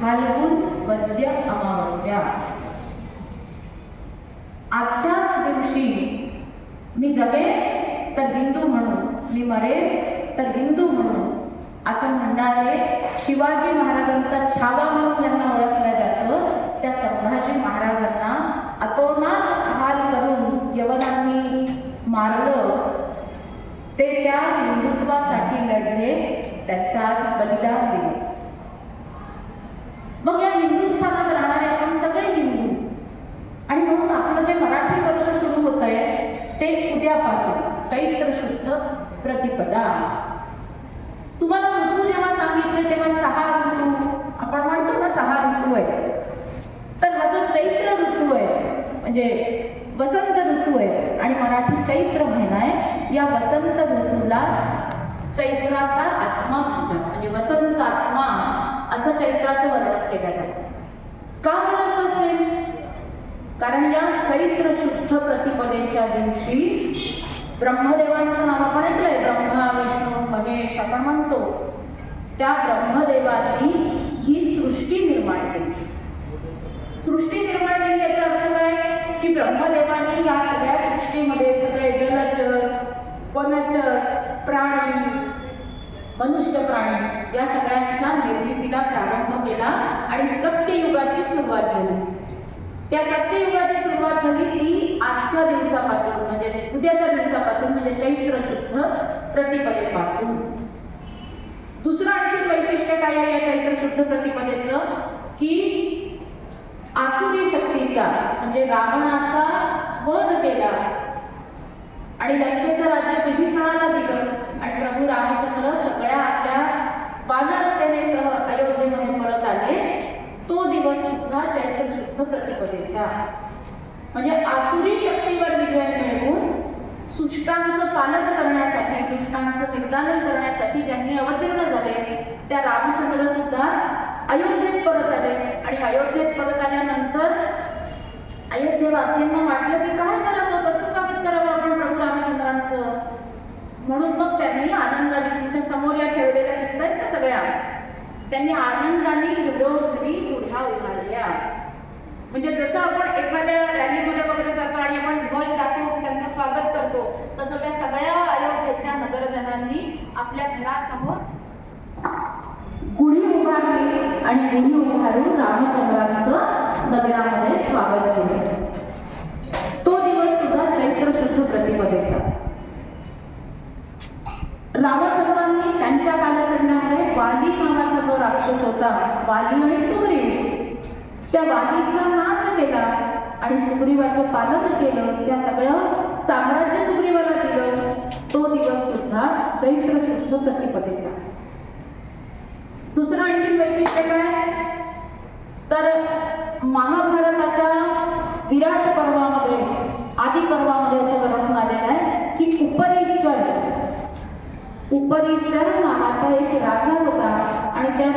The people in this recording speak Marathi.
फाल्गुन वद्य अमावस्या आजच्याच दिवशी मी जगे तर हिंदू म्हणून मी मरेन तर हिंदू म्हणून असं म्हणणारे शिवाजी महाराजांचा छावा म्हणून ज्यांना ओळखलं जातं त्या संभाजी महाराजांना अतोनात हाल करून यवनांनी मारलं ते त्या हिंदुत्वासाठी लढले त्यांचा आज बलिदान दिवस मग या हिंदुस्थानात राहणारे आपण सगळे हिंदू आणि म्हणून आपलं जे मराठी वर्ष सुरू होत आहे ते उद्यापासून चैत्र प्रतिपदा. तुम्हाला ऋतू जेव्हा सांगितले तेव्हा सहा ऋतू. आपण म्हणतो ना सहा ऋतू आहे तर हा जो चैत्र ऋतू आहे म्हणजे वसंत ऋतू आहे आणि मराठी चैत्र महिना आहे या वसंत ऋतूला चैत्राचा आत्मा म्हणतात. म्हणजे वसंत आत्मा असं चैत्राचं वर्णन केलं जातं. का बरं असं असेल? कारण या चैत्र शुद्ध प्रतिपदेच्या दिवशी ब्रह्मदेवांचं नाव आपण ऐकलंय. ब्रह्मा विष्णू महेश आपण म्हणतो. त्या ब्रह्मदेवांनी ही सृष्टी निर्माण केली. सृष्टी निर्माण केली याचा अर्थ काय? की ब्रह्मदेवांनी या सगळ्या सृष्टीमध्ये सगळे जलचर वनचर प्राणी मनुष्य प्राणी या सगळ्यांच्या निर्मितीला प्रारंभ केला आणि सत्ययुगाची सुरुवात झाली. त्या सत्ययुगाची सुरुवात झाली ती आजच्या दिवसापासून म्हणजे उद्याच्या दिवसापासून म्हणजे चैत्र शुद्ध प्रतिपदेपासून. दुसरं आणखी वैशिष्ट्य काय आहे या चैत्र शुद्ध प्रतिपदेचं? की आसुरी शक्तीचा म्हणजे रावणाचा वध केला. आणि लंकेचं राज्य विभीषणाला दिलं. आणि प्रभू रामचंद्र सगळ्या आपल्या वानर सेनेसह अयोध्येमध्ये परत आले. तो दिवस सुद्धा चैत्र शुद्ध प्रतिपदेचा. म्हणजे आसुरी शक्तीवर विजय मिळवून सुष्टांचं पालन करण्यासाठी दुष्टांचं निर्दालन करण्यासाठी ज्यांनी अवतीर्ण झाले त्या रामचंद्र सुद्धा अयोध्येत परत आले. आणि अयोध्येत परत आल्यानंतर अयोध्येवासियांना वाटलं की काय करावं कसं स्वागत करावं आपण प्रभू रामचंद्रांचं? म्हणून मग त्यांनी आनंदाने तुमच्यासमोर या ठेवलेल्या दिसत आहेत ना सगळ्या? त्यांनी आनंदाने घरो म्हणजे जसं आपण एखाद्या रॅलीमध्ये वगैरे जातो आणि आपण ध्वज दाखवून त्यांचं स्वागत करतो तसं त्या सगळ्या अयोध्येच्या नगरजनांनी आपल्या घरासमोर गुढी उभारली आणि गुढी उभारून रामचंद्रांचं नगरामध्ये स्वागत केलं. तो दिवस सुद्धा चैत्र शुद्ध प्रतिपदेचा. रामचंद्रांनी त्यांच्या कालखंडामध्ये वाली नावाचा जो राक्षस होता वाली आणि सुग्रीव त्या वाणीचा नाश केला आणि सुग्रीवाचं पालन केलं त्या सगळं साम्राज्य सुग्रीवाला दिलं तो दिवस सुद्धा चैत्र शुद्ध प्रतिपदेचा. दुसरं आणखी वैशिष्ट्य काय? तर महाभारताच्या विराट पर्वामध्ये आदी पर्वामध्ये असं वर्णन आलेलं आहे की उपरिचर. उपरिचर नावाचा एक राजा होता आणि त्या